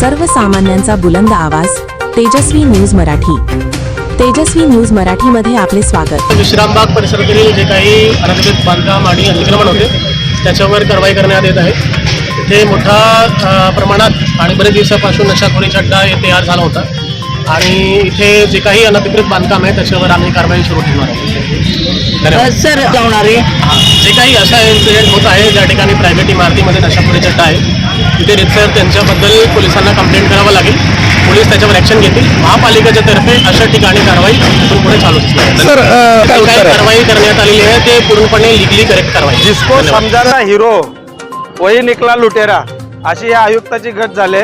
सर्वसामान्यांचा बुलंद आवाज तेजस्वी न्यूज मराठी. तेजस्वी न्यूज मराठीमध्ये आपले स्वागत. म्हणजे विश्रामबाग परिसरातील जे काही अनधिकृत बांधकाम आणि अतिक्रमण होते त्याच्यावर कारवाई करण्यात येत आहे. तिथे मोठ्या प्रमाणात आणि बरेच दिवसापासून नशाखोरी अड्डा हे तयार झाला होता. आणि इथे जे काही अनधिकृत बांधकाम आहे त्याच्यावर आम्ही कारवाई सुरू ठेवणार आहोत. सर जाणारे जे काही असा इन्सिडेंट होत आहे ज्या ठिकाणी प्रायव्हेट इमारतीमध्ये नशाखोरीचा अड्डा आहे तिथे रितसर त्यांच्याबद्दल पोलिसांना कंप्लेंट करावं लागेल. पोलीस त्याच्यावर ॲक्शन घेतील. महापालिकेच्या तर्फे अशा ठिकाणी कारवाई इथून पुढे चालू असणार सर कारवाई करण्यात आलेली आहे ते पूर्णपणे लिगली करेक्ट कारवाई. जिसको. समजायला हिरो वही निकला लुटेरा. अशी या आयुक्ताची गत झाले.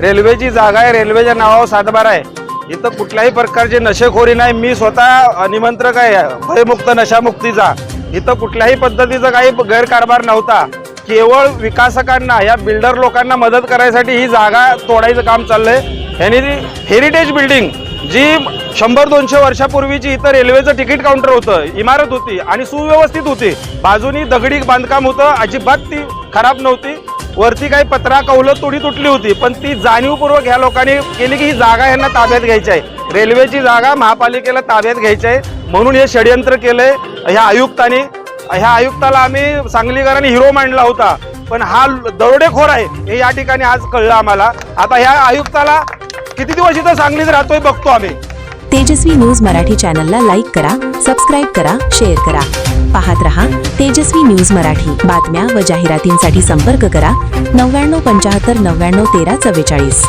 रेल्वेची जागा आहे रेल्वेच्या नावावर सातबारा आहे. इथं कुठल्याही प्रकारची नशेखोरी नाही. मी स्वतः निमंत्रक आहे. भयमुक्त नशामुक्तीचा. इथं कुठल्याही पद्धतीचा काही गैरकारभार नव्हता. केवळ विकासकांना या बिल्डर लोकांना मदत करायसाठी ही जागा तोडायचं काम चाललंय. ह्यांनी हेरिटेज बिल्डिंग जी शंभर दोनशे वर्षापूर्वीची इथं रेल्वेचं तिकीट काउंटर होतं. इमारत होती आणि सुव्यवस्थित होती. बाजूनी दगडी बांधकाम होतं. अजिबात ती खराब नव्हती. वरती काही पत्रा कौलं तुडी तुटली होती पण ती जाणीवपूर्वक ह्या लोकांनी केली की ही जागा यांना ताब्यात घ्यायची आहे. रेल्वेची जागा महापालिकेला ताब्यात घ्यायची आहे. म्हणून हे षडयंत्र केलंय. ह्या आयुक्तांनी ह्या आयुक्ताला आम्ही सांगलीकरांनी हिरो मांडला होता. पण हा दरोडेखोर आहे हे या ठिकाणी आज कळलं आम्हाला. आता ह्या आयुक्ताला किती दिवस इथं सांगलीत राहतोय बघतो आम्ही. तेजस्वी न्यूज मराठी चॅनलला लाईक करा सबस्क्राईब करा शेअर करा. पाहत रहा तेजस्वी न्यूज मराठी. बातम्या व जाहिरातींसाठी संपर्क करा नव्याण्णव पंच्याहत्तर नव्याण्णव तेरा चव्वेचाळीस.